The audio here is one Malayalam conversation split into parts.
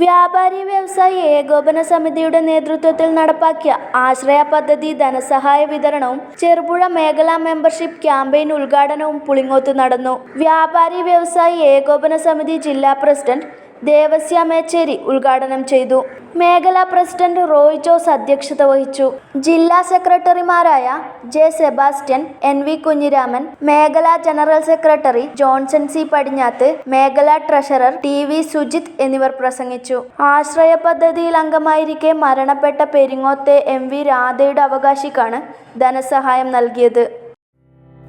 വ്യാപാരി വ്യവസായി ഏകോപന സമിതിയുടെ നേതൃത്വത്തിൽ നടപ്പാക്കിയ ആശ്രയ പദ്ധതി ധനസഹായ വിതരണവും ചെറുപുഴ മേഖലാ മെമ്പർഷിപ്പ് ക്യാമ്പയിൻ ഉദ്ഘാടനവും പുളിങ്ങോത്ത് നടന്നു. വ്യാപാരി വ്യവസായി ഏകോപന സമിതി ജില്ലാ പ്രസിഡന്റ് ദേവസ്യ മേച്ചേരി ഉദ്ഘാടനം ചെയ്തു. മേഖലാ പ്രസിഡന്റ് റോയ് ജോസ് അധ്യക്ഷത വഹിച്ചു. ജില്ലാ സെക്രട്ടറിമാരായ J Sebastian N V Kunhiraman മേഖലാ general secretary Johnson C Padinjath മേഖലാ ട്രഷറർ ടി വി സുജിത് എന്നിവർ പ്രസംഗിച്ചു. ആശ്രയ പദ്ധതിയിൽ അംഗമായിരിക്കെ മരണപ്പെട്ട പെരിങ്ങോത്തെ എം വി രാധയുടെ അവകാശിക്കാണ് ധനസഹായം നൽകിയത്.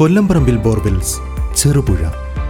കൊല്ലംപറമ്പിൽ ബോർവെൽസ് ചെറുപുഴ.